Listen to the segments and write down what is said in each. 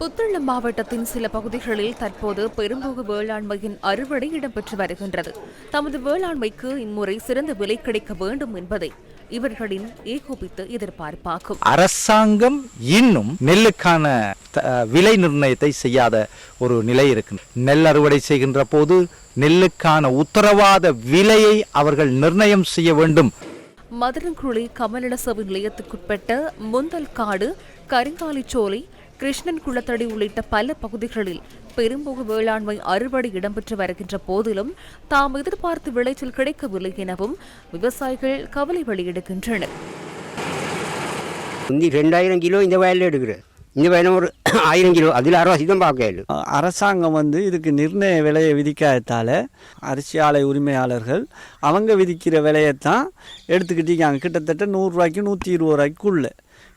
புத்தளம் மாவட்டத்தின் சில பகுதிகளில் தற்போது பெரும்போகு வேளாண்மையின் அறுவடை இடம்பெற்று வருகின்றது. தமது வேளாண்மைக்கு இம்முறை சிறந்த விலை கிடைக்க வேண்டும் என்பதை இவர்களின் ஏகோபித்த எதிர்பார்ப்பாகும். அரசாங்கம் இன்னும் நெல்லுக்கான விலை நிர்ணயத்தை செய்யாத ஒரு நிலை இருக்கு. நெல் அறுவடை செய்கின்ற போது நெல்லுக்கான உத்தரவாத விலையை அவர்கள் நிர்ணயம் செய்ய வேண்டும். மதுரங்குழி கமலசவு நிலையத்துக்குட்பட்ட முந்தல் காடு கரிங்காலிச்சோலை கிருஷ்ணன் குளத்தடி உள்ளிட்ட பல பகுதிகளில் பெரும்போகு வேளாண்மை அறுவடை இடம்பெற்று வருகின்ற போதிலும் தாம் எதிர்பார்த்த விளைச்சல் கிடைக்கவில்லை எனவும் விவசாயிகள் கவலை வெளியிடுகின்றனர். முந்தி ரெண்டாயிரம் கிலோ இந்த வயலில் எடுக்கிறேன் இந்த வயலில் ஒரு ஆயிரம் கிலோ. அதில் அறுபது தான் பார்க்கல அரசாங்கம் வந்து இதுக்கு நிர்ணய விலையை விதிக்காததால் அரிசி ஆலை உரிமையாளர்கள் அவங்க விதிக்கிற விலையைத்தான் எடுத்துக்கிட்டீங்க கிட்டத்தட்ட நூறுரூவாய்க்கு நூற்றி இருபது ரூபாய்க்குள்ள.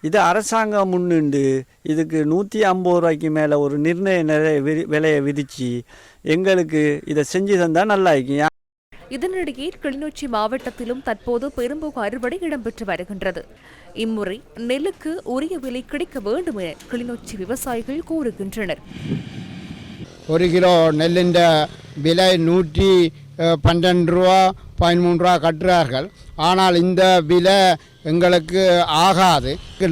இது அரசாங்கம் முன்னிண்டு இதுக்கு நூற்றி ஐம்பது ரூபாய்க்கு மேலே ஒரு நிர்ணய நிலைய வி- விலையை விதித்து எங்களுக்கு இதை செஞ்சு தந்தால் நல்லா இருக்கும். இதனிடையே கிளிநொச்சி மாவட்டத்திலும் தற்போது பெரும்போக்கு அறுவடை இடம்பெற்று வருகின்றது. இம்முறை நெல்லுக்கு உரிய விலை கிடைக்க வேண்டும் என கிளிநொச்சி விவசாயிகள் கூறுகின்றனர். ஒரு கிலோ நெல்லின் விலை நூற்றி பன்னெண்டு ரூபா பதிமூன்று ரூபா கட்டுறார்கள். ஆனால் இந்த விலை எங்களுக்கு ஆகாது.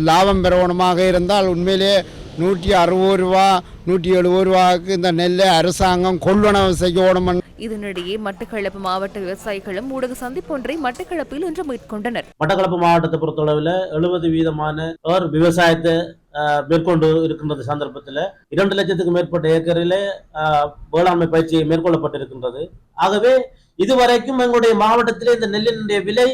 லாபம் பெறவனமாக இருந்தால் உண்மையிலே நூற்றி அறுபது ரூபா நூற்றி எழுபது ரூபாவுக்கு இந்த நெல்லை அரசாங்கம் கொள்வனவு செய்யணும் இதனிடையே மட்டக்களப்பு மாவட்ட விவசாயிகளும் ஊடக சந்திப்பொன்றை மட்டக்களப்பில் இன்று மேற்கொண்டனர். மட்டக்களப்பு மாவட்டத்தை பொறுத்தளவில் எழுபது வீதமான ஒரு விவசாயத்தை ஆஹ், மேற்கொண்டு இருக்கின்றது சந்தர்ப்பத்தில். இரண்டு லட்சத்துக்கு மேற்பட்ட ஏக்கரில் வேளாண்மை பயிற்சி மேற்கொள்ளப்பட்டிருக்கின்றது. ஆகவே இதுவரைக்கும் எங்களுடைய மாவட்டத்திலே இந்த நெல்லினுடைய விலை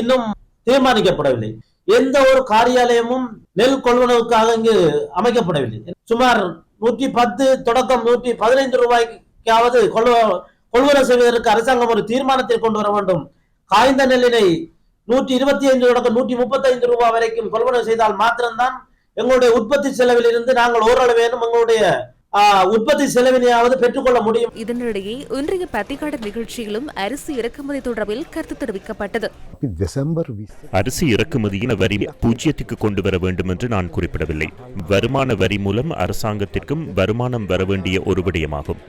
இன்னும் தீர்மானிக்கப்படவில்லை. எந்த ஒரு காரியாலயமும் நெல் கொள்வனவுக்காக இங்கு அமைக்கப்படவில்லை. சுமார் நூற்றி பத்து தொடக்கம் நூற்றி பதினைந்து ரூபாய்க்காவது கொள்வ கொள்வனவு செய்வதற்கு அரசாங்கம் ஒரு தீர்மானத்தை கொண்டு வர வேண்டும். காய்ந்த நெல்லினை நூற்றி இருபத்தி ஐந்து தொடக்கம் நூற்றி முப்பத்தைந்து ரூபாய் வரைக்கும் கொள்வனவு செய்தால் மாத்திரம்தான் எங்களுடைய உற்பத்தி செலவில் இருந்து நாங்கள் ஓரளவேனும் எங்களுடைய உற்பத்தி செலவினையாவது பெற்றுக்கொள்ள முடியும். இதனிடையே இன்றைய பத்திகாடு நிகழ்ச்சியிலும் அரிசி இறக்குமதி தொடர்பில் கருத்து தெரிவிக்கப்பட்டது. அரிசி இறக்குமதியின் வரி பூஜ்ஜியத்துக்கு கொண்டு வர வேண்டும் என்று நான் குறிப்பிடவில்லை. வருமான வரி மூலம் அரசாங்கத்திற்கும் வருமானம் வர வேண்டிய ஒரு விடயமாகும்.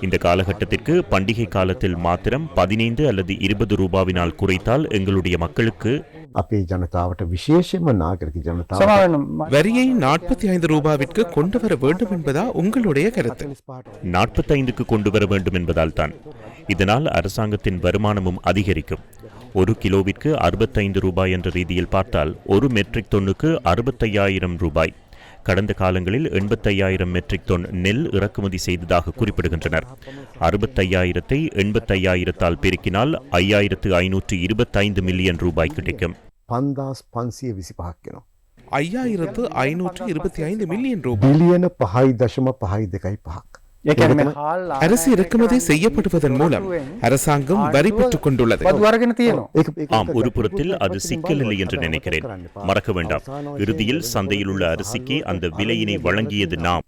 இந்த காலகட்டத்திற்கு பண்டிகை காலத்தில் மாத்திரம் பதினைந்து அல்லது இருபது ரூபாவினால் குறைத்தால் எங்களுடைய மக்களுக்கு අපේ ජනතාවට විශේෂයෙන්ම නාගරික ජනතාව வரியை நாற்பத்தி ஐந்து ரூபாவிற்கு கொண்டு வர வேண்டும் என்பதா உங்களுடைய கருத்து நாற்பத்தைந்துக்கு கொண்டு வர வேண்டும் என்பதால் தான் இதனால் அரசாங்கத்தின் வருமானமும் அதிகரிக்கும் ஒரு கிலோவிற்கு அறுபத்தைந்து ரூபாய் என்ற ரீதியில் பார்த்தால் ஒரு மெட்ரிக் தொன்னுக்கு அறுபத்தையாயிரம் ரூபாய் கடந்த காலங்களில் எண்பத்தையாயிரம் மெட்ரிக் தொன் நெல் இறக்குமதி செய்ததாக குறிப்பிடுகின்றனர். அறுபத்தையாயிரத்தை எண்பத்தையாயிரத்தால் பெருக்கினால் ஐயாயிரத்து ஐநூற்று இருபத்தைந்து மில்லியன் ரூபாய் கிடைக்கும். ஐயாயிரத்து ஐநூற்று இருபத்தி ஐந்து மில்லியன் ரூபாய் பஹாய் தசம பஹாய் திகாய் பஹா அரிசி இறக்குமதி செய்யப்படுவதன் மூலம் அரசாங்கம் வரி பெற்றுக் கொண்டுள்ளது ஆம் ஒரு புறத்தில் அது சிக்கல் இல்லை என்று நினைக்கிறேன். மறக்க வேண்டாம். இறுதியில் சந்தையில் உள்ள அரிசிக்கு அந்த விலையினை வழங்கியது நாம்.